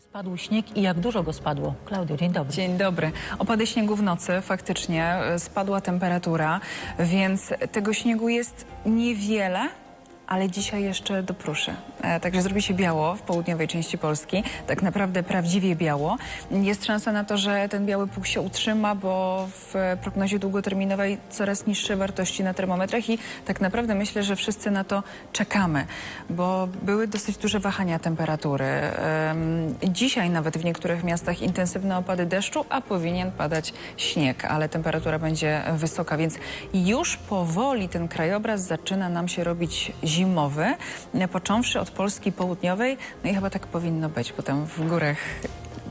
Spadł śnieg i jak dużo go spadło? Klaudio, dzień dobry. Dzień dobry. Opady śniegu w nocy faktycznie e, spadła temperatura, więc tego śniegu jest niewiele. Ale dzisiaj jeszcze dopruszy. E, Także zrobi się biało w południowej części Polski. Tak naprawdę prawdziwie biało. Jest szansa na to, że ten biały pług się utrzyma, bo w prognozie długoterminowej coraz niższe wartości na termometrach i tak naprawdę myślę, że wszyscy na to czekamy, bo były dosyć duże wahania temperatury. Em, Dzisiaj nawet w niektórych miastach intensywne opady deszczu, a powinien padać śnieg, ale temperatura będzie wysoka, więc już powoli ten krajobraz zaczyna nam się robić zimowy, począwszy od Polski południowej, no i chyba tak powinno być, bo tam w górach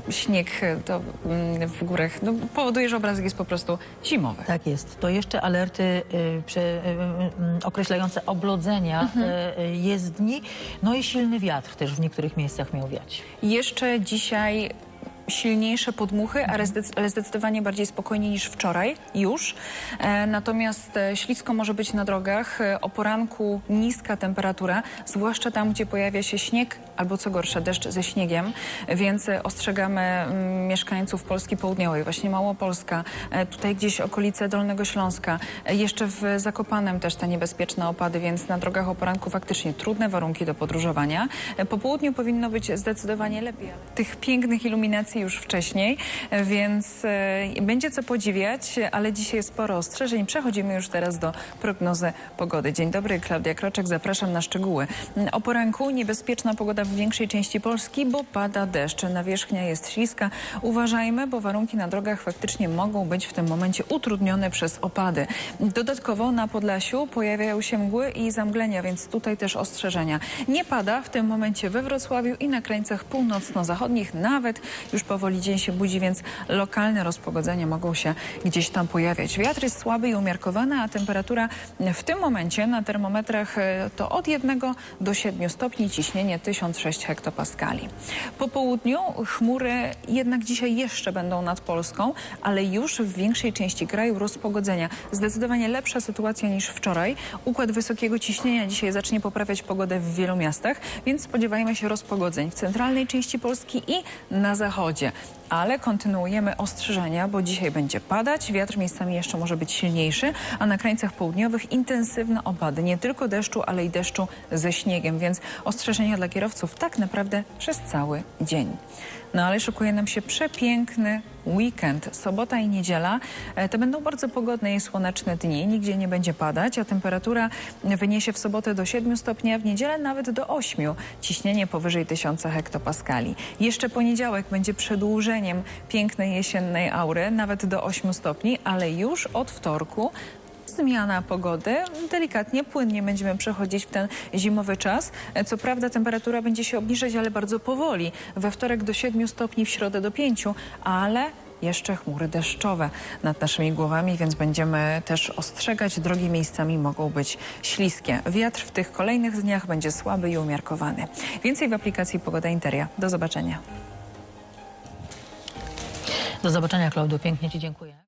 śnieg to mm, w górach no, powoduje, że obrazek jest po prostu zimowy. Tak jest. To jeszcze alerty y, y, y, określające oblodzenia y, y, jezdni. No i silny wiatr też w niektórych miejscach miał wiać. Jeszcze dzisiaj silniejsze podmuchy, ale zdec- ale zdecydowanie bardziej spokojnie niż wczoraj już. E, natomiast e, ślisko może być na drogach. E, o poranku niska temperatura, zwłaszcza tam, gdzie pojawia się śnieg albo co gorsza, deszcz ze śniegiem. Więc ostrzegamy mm, mieszkańców Polski Południowej, właśnie Małopolska, tutaj gdzieś okolice Dolnego Śląska. Jeszcze w Zakopanem też te niebezpieczne opady, więc na drogach o poranku faktycznie trudne warunki do podróżowania. Po południu powinno być zdecydowanie lepiej. Tych pięknych iluminacji już wcześniej, więc e, będzie co podziwiać, ale dzisiaj sporo ostrzeżeń. Przechodzimy już teraz do prognozy pogody. Dzień dobry, Klaudia Kroczek, zapraszam na szczegóły. O poranku niebezpieczna pogoda w większej części Polski, bo pada deszcz. Nawierzchnia jest śliska. Uważajmy, bo warunki na drogach faktycznie mogą być w tym momencie utrudnione przez opady. Dodatkowo na Podlasiu pojawiają się mgły i zamglenia, więc tutaj też ostrzeżenia. Nie pada w tym momencie we Wrocławiu i na krańcach północno-zachodnich. Nawet już powoli dzień się budzi, więc lokalne rozpogodzenia mogą się gdzieś tam pojawiać. Wiatr jest słaby i umiarkowany, a temperatura w tym momencie na termometrach e, to od 1 do 7 stopni, ciśnienie 1006 hektopaskali. Po południu chmury jednak dzisiaj jeszcze będą nad Polską, ale już w większej części kraju rozpogodzenia. Zdecydowanie lepsza sytuacja niż wczoraj. Układ wysokiego ciśnienia dzisiaj zacznie poprawiać pogodę w wielu miastach, więc spodziewajmy się rozpogodzeń w centralnej części Polski i na zachodzie. 첫 번. Ale kontynuujemy ostrzeżenia, bo dzisiaj będzie padać, wiatr miejscami jeszcze może być silniejszy, a na krańcach południowych intensywne opady, nie tylko deszczu, ale i deszczu ze śniegiem, więc ostrzeżenia dla kierowców tak naprawdę przez cały dzień. No ale szykuje nam się przepiękny weekend. Sobota i niedziela e, to będą bardzo pogodne i słoneczne dni. Nigdzie nie będzie padać, a temperatura wyniesie w sobotę do 7 stopni, a w niedzielę nawet do 8. Ciśnienie powyżej 1000 hektopaskali. Jeszcze poniedziałek będzie pięknej jesiennej aury, nawet do 8 stopni, ale już od wtorku zmiana pogody. Delikatnie, płynnie będziemy przechodzić w ten zimowy czas. Co prawda temperatura będzie się obniżać, ale bardzo powoli. We wtorek do 7 stopni, w środę do 5, ale jeszcze chmury deszczowe nad naszymi głowami, więc będziemy też ostrzegać. Drogi miejscami mogą być śliskie. Wiatr w tych kolejnych dniach będzie słaby i umiarkowany. Więcej w aplikacji Pogoda Interia. Do zobaczenia. Do zobaczenia, Klaudio. Pięknie Ci dziękuję.